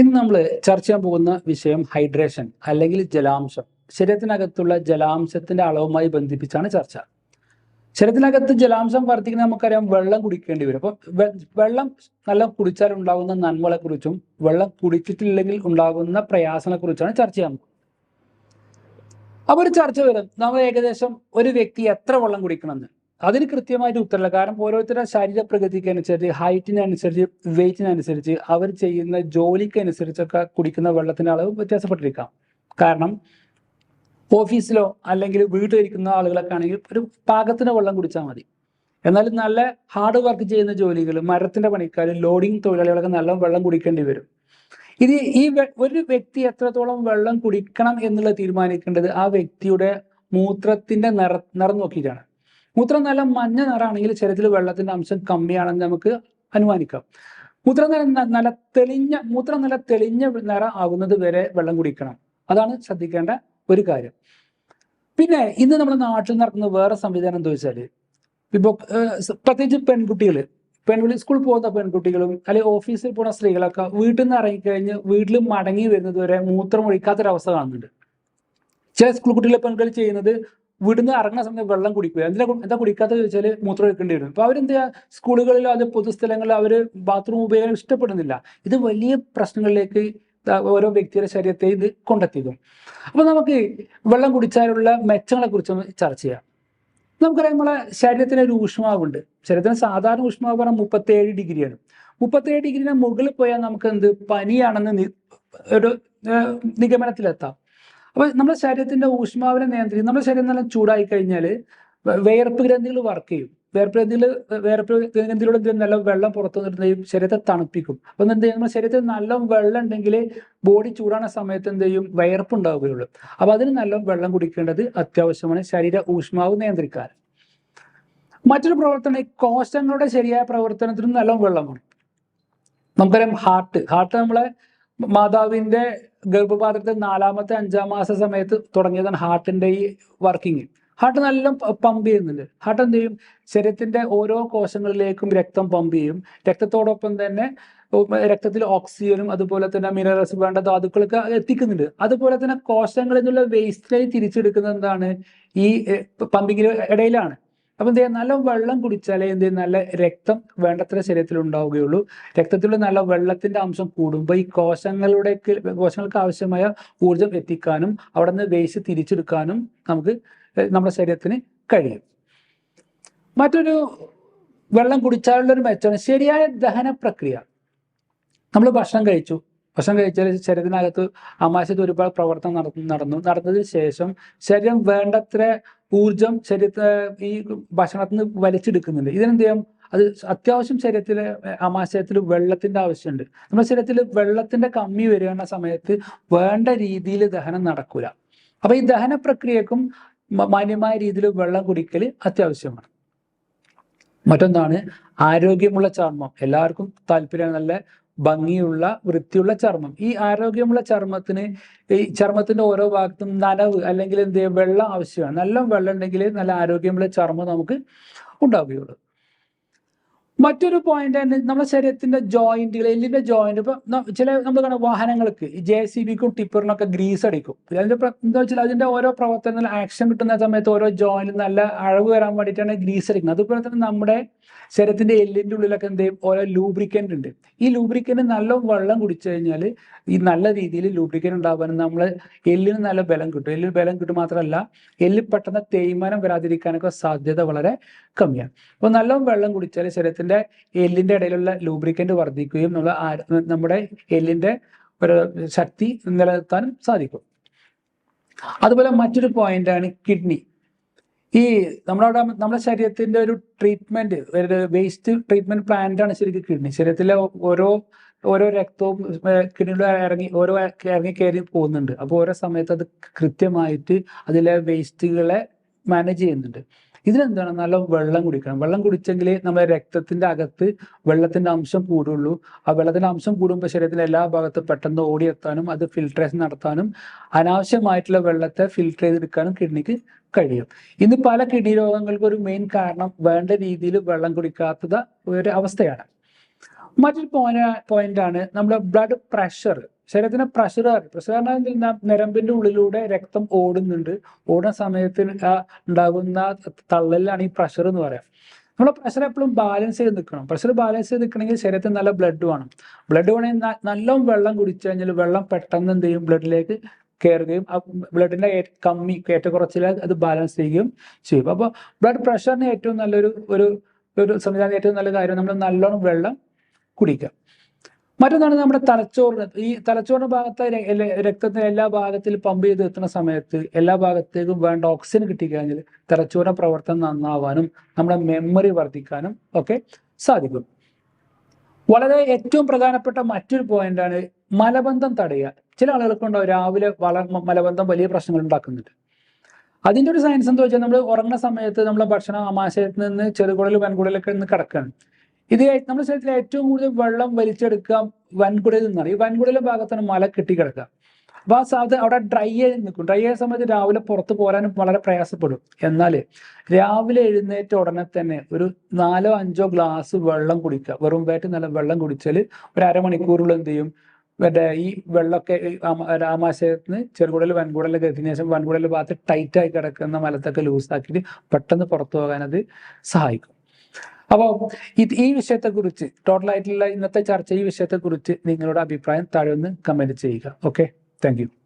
ഇന്ന് നമ്മൾ ചർച്ച ചെയ്യാൻ പോകുന്ന വിഷയം ഹൈഡ്രേഷൻ അല്ലെങ്കിൽ ജലാംശം. ശരീരത്തിനകത്തുള്ള ജലാംശത്തിന്റെ അളവുമായി ബന്ധിപ്പിച്ചാണ് ചർച്ച. ശരീരത്തിനകത്ത് ജലാംശം വർദ്ധിക്കുന്ന നമുക്കറിയാം വെള്ളം കുടിക്കേണ്ടി വരും. അപ്പോൾ വെള്ളം നല്ല കുടിച്ചാൽ ഉണ്ടാകുന്ന നന്മകളെ കുറിച്ചും വെള്ളം കുടിച്ചിട്ടില്ലെങ്കിൽ ഉണ്ടാകുന്ന പ്രയാസങ്ങളെ കുറിച്ചാണ് ചർച്ച ചെയ്യാൻ അപ്പോൾ ഒരു ചർച്ച വരും. നമ്മൾ ഏകദേശം ഒരു വ്യക്തി എത്ര വെള്ളം കുടിക്കണമെന്ന്. അതിന് കൃത്യമായിട്ട് ഉത്തരമില്ല കാരണം ഓരോരുത്തരുടെ ശരീര പ്രകൃതിക്ക് അനുസരിച്ച് ഹൈറ്റിനനുസരിച്ച് വെയിറ്റിനനുസരിച്ച് അവർ ചെയ്യുന്ന ജോലിക്ക് അനുസരിച്ചൊക്കെ കുടിക്കുന്ന വെള്ളത്തിന്റെ അളവ് വ്യത്യാസപ്പെട്ടിരിക്കാം. കാരണം ഓഫീസിലോ അല്ലെങ്കിൽ വീട്ടിലിരിക്കുന്ന ആളുകളൊക്കെ ആണെങ്കിൽ ഒരു പാകത്തിന് വെള്ളം കുടിച്ചാൽ മതി. എന്നാൽ നല്ല ഹാർഡ് വർക്ക് ചെയ്യുന്ന ജോലികൾ മരത്തിന്റെ പണിക്കാർ ലോഡിംഗ് തൊഴിലാളികളൊക്കെ നല്ല വെള്ളം കുടിക്കേണ്ടി വരും. ഇത് ഈ ഒരു വ്യക്തി എത്രത്തോളം വെള്ളം കുടിക്കണം എന്നുള്ള തീരുമാനിക്കേണ്ടത് ആ വ്യക്തിയുടെ മൂത്രത്തിന്റെ നിറ നിറം നോക്കിയിട്ടാണ്. മൂത്രം നല്ല മഞ്ഞ നിറമാണെങ്കിൽ ശരീരത്തിൽ വെള്ളത്തിന്റെ അംശം കമ്മിയാണെന്ന് നമുക്ക് അനുമാനിക്കാം. മൂത്രം നല്ല നല്ല തെളിഞ്ഞ മൂത്രം നല്ല തെളിഞ്ഞ നിറ ആകുന്നത് വരെ വെള്ളം കുടിക്കണം. അതാണ് ശ്രദ്ധിക്കേണ്ട ഒരു കാര്യം. പിന്നെ ഇന്ന് നമ്മുടെ നാട്ടിൽ നടക്കുന്ന വേറെ സംവിധാനം എന്താ വെച്ചാൽ ഇപ്പൊ പ്രത്യേകിച്ച് പെൺകുട്ടികൾ പെൺകുട്ടി സ്കൂളിൽ പോകുന്ന പെൺകുട്ടികളും അല്ലെങ്കിൽ ഓഫീസിൽ പോകുന്ന സ്ത്രീകളൊക്കെ വീട്ടിൽ നിന്ന് ഇറങ്ങിക്കഴിഞ്ഞ് വീട്ടിൽ മടങ്ങി വരുന്നത് വരെ മൂത്രം ഒഴിക്കാത്തൊരവസ്ഥ കാണുന്നുണ്ട്. ചില സ്കൂൾ കുട്ടികളെ പെൺകുട്ടികൾ ചെയ്യുന്നത് വീട്ടിൽ നിന്ന് ഇറങ്ങുന്ന സമയത്ത് വെള്ളം കുടിക്കുക. എന്തിനാ എന്താ കുടിക്കാത്തത് ചോദിച്ചാൽ മൂത്രം എടുക്കേണ്ടി വരും. അപ്പൊ അവരെന്താ സ്കൂളുകളിലോ അത് പൊതുസ്ഥലങ്ങളിലോ അവർ ബാത്റൂം ഉപയോഗം ഇഷ്ടപ്പെടുന്നില്ല. ഇത് വലിയ പ്രശ്നങ്ങളിലേക്ക് ഓരോ വ്യക്തിയുടെ ശരീരത്തെ ഇത് കൊണ്ടെത്തിക്കും അപ്പൊ നമുക്ക് വെള്ളം കുടിച്ചാലുള്ള മെച്ചങ്ങളെ കുറിച്ച് ചർച്ച ചെയ്യാം. നമുക്കറിയാം നമ്മളെ ശരീരത്തിന് ഒരു ഊഷ്മാവുണ്ട്. ശരീരത്തിന് സാധാരണ ഊഷ്മാവ് പറഞ്ഞാൽ മുപ്പത്തേഴ് ഡിഗ്രിയാണ്. മുപ്പത്തേഴ് ഡിഗ്രിയുടെ മുകളിൽ പോയാൽ നമുക്ക് എന്ത് പനിയാണെന്ന് ഒരു നിഗമനത്തിലെത്താം. അപ്പൊ നമ്മുടെ ശരീരത്തിന്റെ ഊഷ്മാവിനെ നിയന്ത്രിക്കും. നമ്മുടെ ശരീരം നല്ല ചൂടായി കഴിഞ്ഞാൽ വേർപ്പ് ഗ്രന്ഥികൾ വർക്ക് ചെയ്യും. വേർപ്പ് ഗ്രന്ഥികൾ വേർപ്പ് ഗ്രന്ഥിയിലൂടെ നല്ല വെള്ളം പുറത്തു നിന്നിട്ട് ശരീരത്തെ തണുപ്പിക്കും. അപ്പൊ എന്ത് ചെയ്യും? നമ്മുടെ ശരീരത്തിൽ നല്ല വെള്ളം ഉണ്ടെങ്കിൽ ബോഡി ചൂടാണ സമയത്ത് എന്ത് ചെയ്യും? വയർപ്പ് ഉണ്ടാവുകയുള്ളൂ. അപ്പൊ അതിന് നല്ല വെള്ളം കുടിക്കേണ്ടത് അത്യാവശ്യമാണ് ശരീര ഊഷ്മാവ് നിയന്ത്രിക്കാൻ. മറ്റൊരു പ്രവർത്തനം കോശങ്ങളുടെ ശരിയായ പ്രവർത്തനത്തിനും നല്ല വെള്ളം വെള്ളമാണ്. നമുക്കറിയാം ഹാർട്ട് ഹാർട്ട് നമ്മളെ മാതാവിന്റെ ഗർഭപാത്രത്തിൽ നാലാമത്തെ അഞ്ചാം മാസ സമയത്ത് തുടങ്ങിയതാണ് ഹാർട്ടിന്റെ ഈ വർക്കിംഗ് ഹാർട്ട് നല്ല പമ്പ് ചെയ്യുന്നുണ്ട്. ഹാർട്ട് എന്ത് ചെയ്യും? ശരീരത്തിന്റെ ഓരോ കോശങ്ങളിലേക്കും രക്തം പമ്പ് ചെയ്യും. രക്തത്തോടൊപ്പം തന്നെ രക്തത്തിൽ ഓക്സിജനും അതുപോലെ തന്നെ മിനറൽസ് വേണ്ട ധാതുക്കളൊക്കെ എത്തിക്കുന്നുണ്ട്. അതുപോലെ തന്നെ കോശങ്ങളിൽ നിന്നുള്ള വേസ്റ്റിലായി തിരിച്ചെടുക്കുന്നത് എന്താണ്? ഈ പമ്പിങ്ങിന് ഇടയിലാണ്. അപ്പൊ എന്ത് നല്ല വെള്ളം കുടിച്ചാലേ എന്ത് നല്ല രക്തം വേണ്ടത്ര ശരീരത്തിൽ ഉണ്ടാവുകയുള്ളൂ. രക്തത്തിലുള്ള നല്ല വെള്ളത്തിന്റെ അംശം കൂടുമ്പോൾ ഈ കോശങ്ങളുടെ കോശങ്ങൾക്ക് ആവശ്യമായ ഊർജം എത്തിക്കാനും അവിടെ നിന്ന് വേസ്റ്റ് തിരിച്ചെടുക്കാനും നമുക്ക് നമ്മുടെ ശരീരത്തിന് കഴിയും. മറ്റൊരു വെള്ളം കുടിച്ചാലുള്ള ഒരു മെച്ചമാണ് ശരിയായ ദഹന പ്രക്രിയ. നമ്മൾ ഭക്ഷണം കഴിച്ചു. ഭക്ഷണം കഴിച്ചാൽ ശരീരത്തിനകത്ത് ആമാശയത്തിൽ ഒരുപാട് പ്രവർത്തനം നടന്നു നടന്നു. നടന്നതിന് ശേഷം ശരീരം വേണ്ടത്ര ഊർജം ശരീരത്തെ ഈ ഭക്ഷണത്തിൽ നിന്ന് വലിച്ചെടുക്കുന്നുണ്ട്. ഇതിനെന്ത് ചെയ്യാം? അത് അത്യാവശ്യം ശരീരത്തിലെ ആമാശയത്തിൽ വെള്ളത്തിന്റെ ആവശ്യമുണ്ട്. നമ്മുടെ ശരീരത്തിൽ വെള്ളത്തിന്റെ കമ്മി വരുന്ന സമയത്ത് വേണ്ട രീതിയിൽ ദഹനം നടക്കൂല. അപ്പൊ ഈ ദഹന പ്രക്രിയക്കും മാന്യമായ രീതിയിൽ വെള്ളം കുടിക്കൽ അത്യാവശ്യമാണ്. മറ്റൊന്നാണ് ആരോഗ്യമുള്ള ചർമ്മം. എല്ലാവർക്കും താല്പര്യം നല്ല ഭംഗിയുള്ള വൃത്തിയുള്ള ചർമ്മം. ഈ ആരോഗ്യമുള്ള ചർമ്മത്തിന് ഈ ചർമ്മത്തിന്റെ ഓരോ ഭാഗത്തും നനവ് അല്ലെങ്കിൽ എന്ത് ചെയ്യുക വെള്ളം ആവശ്യമാണ്. നല്ല വെള്ളം ഉണ്ടെങ്കിൽ നല്ല ആരോഗ്യമുള്ള ചർമ്മം നമുക്ക് ഉണ്ടാവുകയുള്ളൂ. മറ്റൊരു പോയിന്റ് തന്നെ നമ്മുടെ ശരീരത്തിന്റെ ജോയിന്റുകൾ എല്ലിന്റെ ജോയിന്റ് ഇപ്പൊ ചില നമ്മൾ കാണാം വാഹനങ്ങൾക്ക് ജെ സി ബിക്കും ടിപ്പറിനൊക്കെ ഗ്രീസ് അടിക്കും. അതിന്റെ എന്താ വെച്ചാൽ അതിന്റെ ഓരോ പ്രവർത്തനത്തിൽ ആക്ഷൻ കിട്ടുന്ന സമയത്ത് ഓരോ ജോയിന്റ് നല്ല അഴവ് വരാൻ വേണ്ടിയിട്ടാണ് ഗ്രീസ് അടിക്കുന്നത്. അതുപോലെ തന്നെ നമ്മുടെ ശരീരത്തിന്റെ എല്ലിന്റെ ഉള്ളിലൊക്കെ എന്ത് ചെയ്യും? ഓരോ ലൂബ്രിക്കന്റ് ഉണ്ട്. ഈ ലൂബ്രിക്കന്റ് നല്ല വെള്ളം കുടിച്ചു കഴിഞ്ഞാൽ ഈ നല്ല രീതിയിൽ ലൂബ്രിക്കന്റ് ഉണ്ടാവാനും നമ്മൾ എല്ലിന് നല്ല ബലം കിട്ടും. എല്ലിന് ബലം കിട്ടും മാത്രമല്ല എല്ലിൽ പെട്ടെന്ന് തേയ്മാനം വരാതിരിക്കാനൊക്കെ സാധ്യത വളരെ കമ്മിയാണ്. അപ്പോൾ നല്ല വെള്ളം കുടിച്ചാൽ ശരീരത്തിന്റെ എല്ലിന്റെ ഇടയിലുള്ള ലൂബ്രിക്കന്റ് വർദ്ധിക്കുകയും നമ്മൾ നമ്മുടെ എല്ലിന്റെ ഒരു ശക്തി നിലനിർത്താനും സാധിക്കും. അതുപോലെ മറ്റൊരു പോയിന്റ് ആണ് കിഡ്നി ഈ നമ്മളവിടെ നമ്മുടെ ശരീരത്തിന്റെ ഒരു ട്രീറ്റ്മെന്റ് ഒരു വേസ്റ്റ് ട്രീറ്റ്മെന്റ് പ്ലാന്റ് ആണ് ശരിക്കും കിഡ്നി. ശരീരത്തിലെ ഓരോ ഓരോ രക്തവും കിഡ്നിയുടെ ഇറങ്ങി ഓരോ ഇറങ്ങി കയറി പോകുന്നുണ്ട്. അപ്പോൾ ഓരോ സമയത്ത് അത് കൃത്യമായിട്ട് അതിലെ വേസ്റ്റുകളെ മാനേജ് ചെയ്യുന്നുണ്ട്. ഇതിനെന്താണ് നല്ല വെള്ളം കുടിക്കണം. വെള്ളം കുടിച്ചെങ്കിലേ നമ്മുടെ രക്തത്തിന്റെ അകത്ത് വെള്ളത്തിന്റെ അംശം കൂടുള്ളൂ. ആ വെള്ളത്തിന്റെ അംശം കൂടുമ്പോൾ ശരീരത്തിന്റെ എല്ലാ ഭാഗത്തും പെട്ടെന്ന് ഓടിയെത്താനും അത് ഫിൽട്രേഷൻ നടത്താനും അനാവശ്യമായിട്ടുള്ള വെള്ളത്തെ ഫിൽട്ടർ ചെയ്തെടുക്കാനും കിഡ്നിക്ക് കഴിയും. ഇന്ന് പല കിഡ്നി രോഗങ്ങൾക്ക് ഒരു മെയിൻ കാരണം വേണ്ട രീതിയിൽ വെള്ളം കുടിക്കാത്തത് ഒരു അവസ്ഥയാണ്. മറ്റൊരു പോയിന്റ് പോയിന്റ് ആണ് നമ്മുടെ ബ്ലഡ് പ്രഷർ ശരീരത്തിന് പ്രഷർ പ്രഷർ പറഞ്ഞാൽ നരമ്പിന്റെ ഉള്ളിലൂടെ രക്തം ഓടുന്നുണ്ട്. ഓടുന്ന സമയത്ത് ഉണ്ടാകുന്ന തള്ളലിലാണ് ഈ പ്രഷർ എന്ന് പറയാം. നമ്മളെ പ്രഷർ എപ്പോഴും ബാലൻസ് ചെയ്ത് നിൽക്കണം പ്രഷർ ബാലൻസ് ചെയ്ത് നിൽക്കണമെങ്കിൽ ശരീരത്തിൽ നല്ല ബ്ലഡ് വേണം. ബ്ലഡ് വേണമെങ്കിൽ നല്ലോണം വെള്ളം കുടിച്ചു കഴിഞ്ഞാൽ വെള്ളം പെട്ടെന്ന് എന്ത് ചെയ്യും? ബ്ലഡിലേക്ക് കയറുകയും ആ ബ്ലഡിന്റെ കമ്മി ഏറ്റക്കുറച്ചിൽ അത് ബാലൻസ് ചെയ്യുകയും ചെയ്യും. അപ്പോൾ ബ്ലഡ് പ്രഷറിന് ഏറ്റവും നല്ലൊരു ഒരു ഒരു സംവിധാനം ഏറ്റവും നല്ല കാര്യം നമ്മൾ നല്ലോണം വെള്ളം കുടിക്കുക. മറ്റൊന്നാണ് നമ്മുടെ തലച്ചോറിന്. ഈ തലച്ചോറിന്റെ ഭാഗത്ത് രക്തത്തിന് എല്ല- ഭാഗത്തിൽ പമ്പ് ചെയ്ത് എത്തുന്ന സമയത്ത് എല്ലാ ഭാഗത്തേക്കും വേണ്ട ഓക്സിജൻ കിട്ടിക്കഴിഞ്ഞാൽ തലച്ചോറിന്റെ പ്രവർത്തനം നന്നാവാനും നമ്മുടെ മെമ്മറി വർദ്ധിക്കാനും ഒക്കെ സാധിക്കും. വളരെ ഏറ്റവും പ്രധാനപ്പെട്ട മറ്റൊരു പോയിന്റാണ് മലബന്ധം തടയുക. ചില ആളുകൾക്കുണ്ടാവും രാവിലെ വള മലബന്ധം വലിയ പ്രശ്നങ്ങൾ ഉണ്ടാക്കുന്നുണ്ട്. അതിന്റെ ഒരു സയൻസ് എന്താ വെച്ചാൽ നമ്മൾ ഉറങ്ങുന്ന സമയത്ത് നമ്മളെ ഭക്ഷണം ആമാശയത്തിൽ നിന്ന് ചെറുകുടൽ വൻകുടലൊക്കെ നിന്ന് കിടക്കുകയാണ്. ഇത് നമ്മുടെ ശരീരത്തിൽ ഏറ്റവും കൂടുതൽ വെള്ളം വലിച്ചെടുക്കാം വൻകുടലിൽ നിന്നാണ്. ഈ വൻകുടലിന്റെ ഭാഗത്താണ് മല കെട്ടിക്കിടക്കുക. അപ്പൊ ആ സാധ അവിടെ ഡ്രൈ ആയി നിൽക്കും. ഡ്രൈ ആയ സമയത്ത് രാവിലെ പുറത്ത് പോരാനും വളരെ പ്രയാസപ്പെടും. എന്നാൽ രാവിലെ എഴുന്നേറ്റ ഉടനെ തന്നെ ഒരു നാലോ അഞ്ചോ ഗ്ലാസ് വെള്ളം കുടിക്കുക. വെറും വയറ്റ് നല്ല വെള്ളം കുടിച്ചാൽ ഒരു അരമണിക്കൂറിൽ എന്ത് ചെയ്യും? മറ്റേ ഈ വെള്ളമൊക്കെ രാമാശയത്തിന് ചെറുകുടൽ വൻകുടലൊക്കെ എത്തിയതിനു ശേഷം വൻകുടലിൽ ഭാഗത്ത് ടൈറ്റായി കിടക്കുന്ന മലത്തൊക്കെ ലൂസാക്കിയിട്ട് പെട്ടെന്ന് പുറത്തു പോകാൻ അത് സഹായിക്കും. അപ്പോൾ ഇത് ഈ വിഷയത്തെക്കുറിച്ച് ടോട്ടലായിട്ടുള്ള ഇന്നത്തെ ചർച്ച ഈ വിഷയത്തെക്കുറിച്ച് നിങ്ങളുടെ അഭിപ്രായം താഴെ ഒന്ന് കമന്റ് ചെയ്യുക. Okay thank